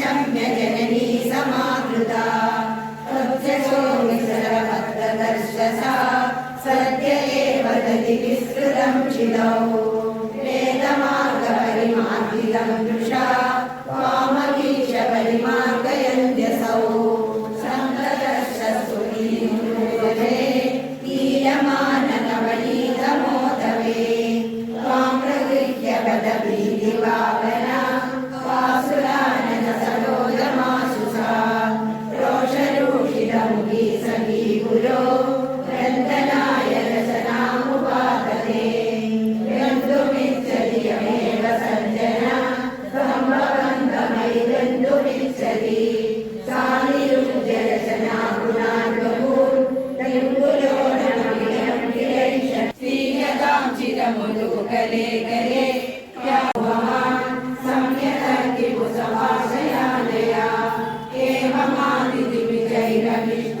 शम्य जननी समादृता त्वक्षोमि सर्वभक्तदर्शसा सत्य एव गति विस्तृतं शिलौ वेदमार्गपरिमार्जितं दृशा वामकीशपरिमा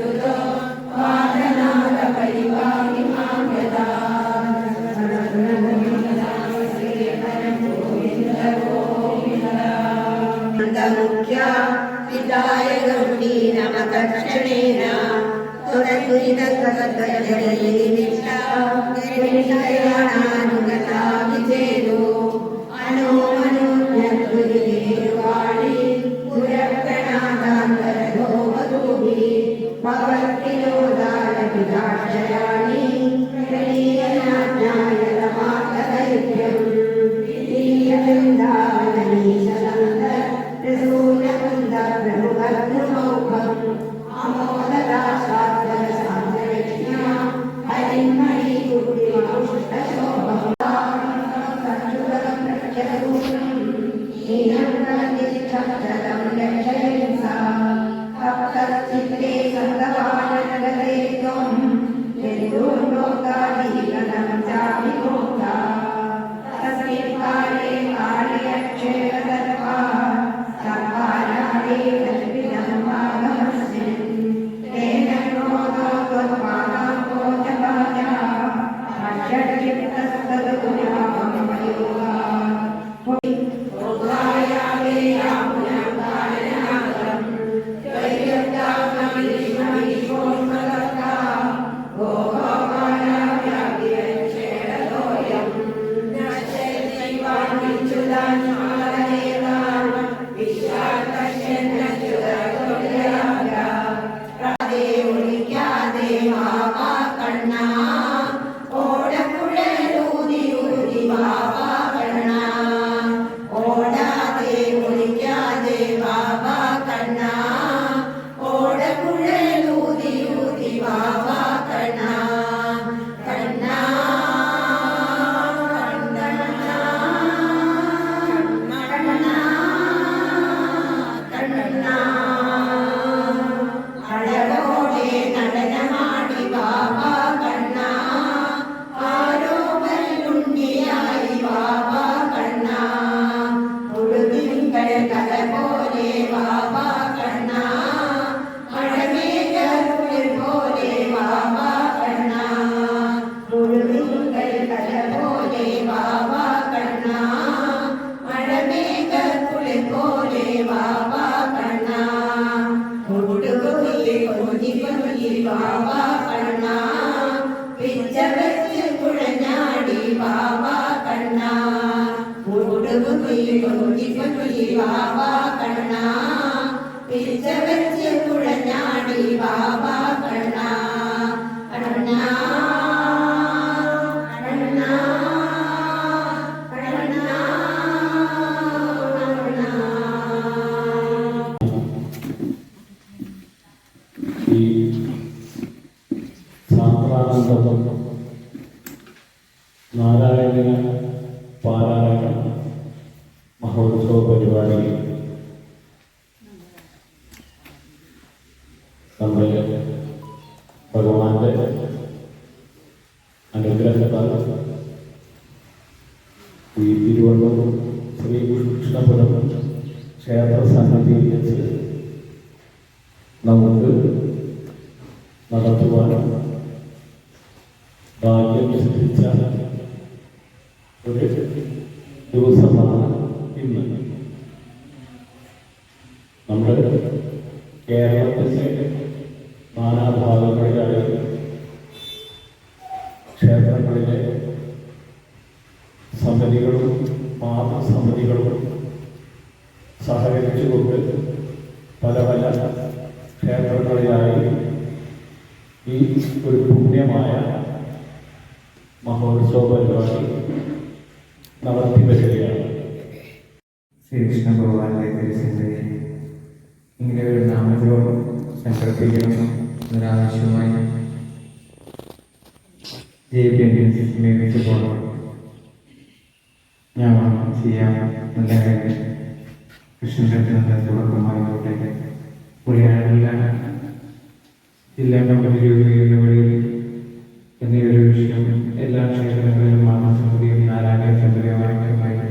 Your love. ಕಾಲಿಲ್ಲ ನಮ್ಮ ಜಾವಿ ಹೋಗ Baba. ನಾವು ക്ഷേത്രങ്ങളിലായി ഈ ഒരു പുണ്യമായ മഹോത്സവ പരിപാടി നടത്തി വരികയാണ് ശ്രീകൃഷ്ണ ഭഗവാന്റെ തിരുസന്നിധി ഇങ്ങനെ ഒരു നാമജപം സംഘടിപ്പിക്കണം എന്നൊരാവശ്യമായി ജെ പി എൻ സമീപിച്ചു പോകണം ഞാൻ ചെയ്യാം നല്ല കാര്യം കൃഷ്ണന്റെ തുടക്കമായി പുള്ളിയാണ് ജില്ലാ കമ്മിറ്റി രൂപീകരണ വഴിയിൽ എന്നീയൊരു വിഷയം എല്ലാ ക്ഷേത്രങ്ങളിലും മാനസമിതിയും നാരായണ ചന്ദ്രയുമായി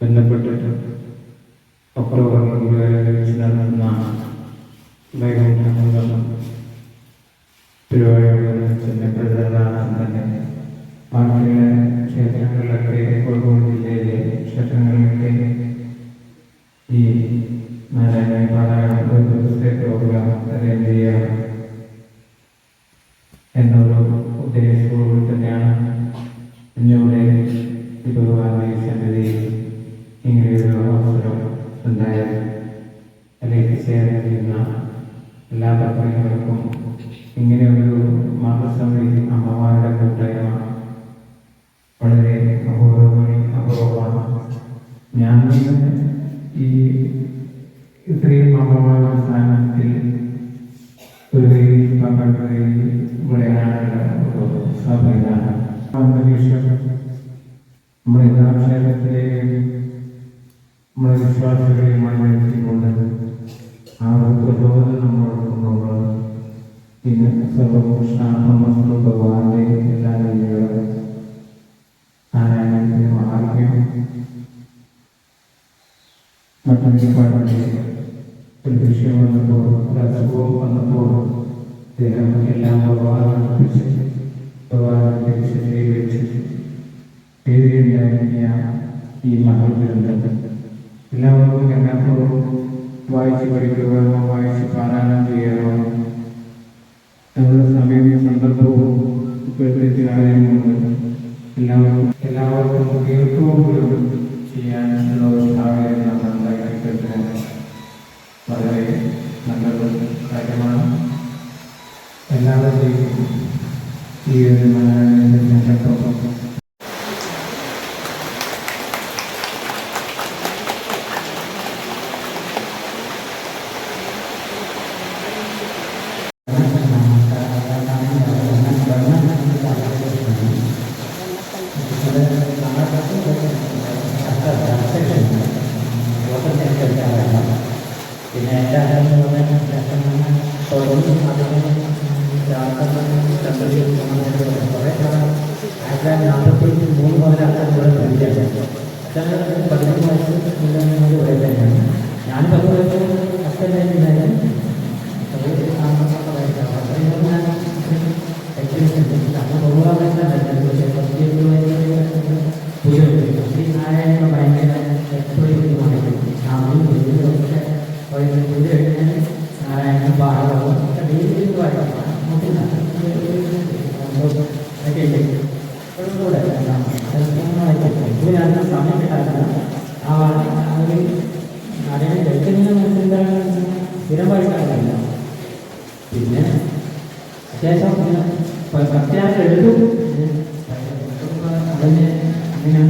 ബന്ധപ്പെട്ടിട്ട് ഒക്ടോബർ ഇരുപതിന് നടന്ന വൈകുന്നേരം പരിപാടികളിൽ ചെന്നപ്പെട്ടതാണ് തന്നെ ബാക്കിയുള്ള ക്ഷേത്രങ്ങളിലൊക്കെ കോഴിക്കോട് ജില്ലയിലെ ക്ഷേത്രങ്ങളിലൊക്കെ നാരായണ പാരായണം ഒരു ദിവസത്തെ പ്രോഗ്രാം അറേഞ്ച് ചെയ്യുക എന്നൊരു ഉദ്ദേശത്തോടു തന്നെയാണ് ഇന്നിവിടെ ഭഗവാന്റെ സന്നിധിയിൽ ഇങ്ങനെയൊരു അവസരം ഉണ്ടായത് അതിലേക്ക് ചേർന്നിരുന്ന എല്ലാ ഭക്തജനങ്ങൾക്കും സഭയിലാണ് അന്തരീക്ഷം നമ്മുടെ എല്ലാ ക്ഷേത്രത്തിലെയും നമ്മുടെ വിശ്വാസികളെ മണ്ണെടുത്തിക്കൊണ്ട് ആ ഒരു പ്രചോദനം നമ്മളോട് കൊണ്ടുള്ളത് ഇന്ന് സർവകൃഷ്ണ നമസ്തു ഭഗവാന്റെ എല്ലാ രീതികളും നാരായണത്തിന്റെ മഹാത്മ്യം മറ്റൊരു പാടിന്റെ ഒരു വിഷയം വന്നപ്പോൾ ഒരു അസുഖവും വന്നപ്പോൾ അദ്ദേഹം എല്ലാം ഭഗവാൻ അർപ്പിച്ച് ഭഗവാന്റെ വെച്ച് എഴുതിയുണ്ടായിരുന്ന ഈ മഹാഗ്രന്ഥം എല്ലാവർക്കും എല്ലാപ്പോഴും വായിച്ച് പഠിക്കുകയോ വായിച്ച് പാരായണം ചെയ്യുക. നമ്മുടെ സമയവും സന്ദർഭവും ഇപ്പോഴത്തെ കാര്യങ്ങളുണ്ട് എല്ലാവർക്കും എല്ലാവർക്കും കേൾക്കുമ്പോഴും ചെയ്യാനുള്ള ഒരു സാഹചര്യം നമ്മൾ ഉണ്ടാക്കിയിട്ടുണ്ട് വളരെ നല്ലൊരു കാര്യമാണ്. എല്ലാവരുടെയും y de നാരായണ ജയിക്കുന്ന സ്ഥിരമായിട്ടാണ് പിന്നെ അത്യാവശ്യം പിന്നെ പ- പ്രത്യേകം എഴുതും അതിന് ഇങ്ങനെ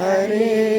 हरे